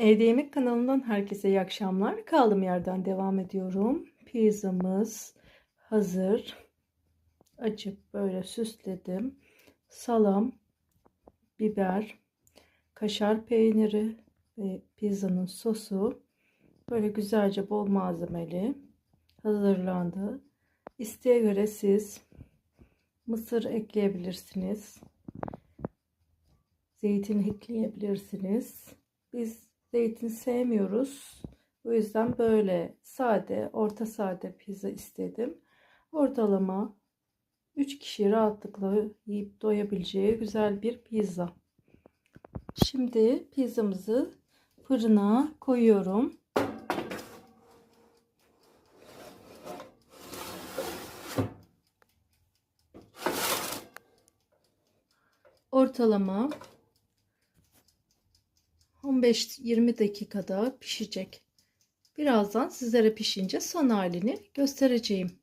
Evde Yemek kanalından herkese iyi akşamlar. Kaldığım yerden devam ediyorum. Pizzamız hazır. Açıp böyle süsledim. Salam, biber, kaşar peyniri ve pizzanın sosu böyle güzelce bol malzemeli hazırlandı. İsteğe göre siz mısır ekleyebilirsiniz. Zeytin ekleyebilirsiniz. Biz zeytin sevmiyoruz. O yüzden böyle sade, orta sade pizza istedim. Ortalama 3 kişi rahatlıkla yiyip doyabileceği güzel bir pizza. Şimdi pizzamızı fırına koyuyorum. Ortalama 15-20 dakikada pişecek. Birazdan sizlere pişince son halini göstereceğim.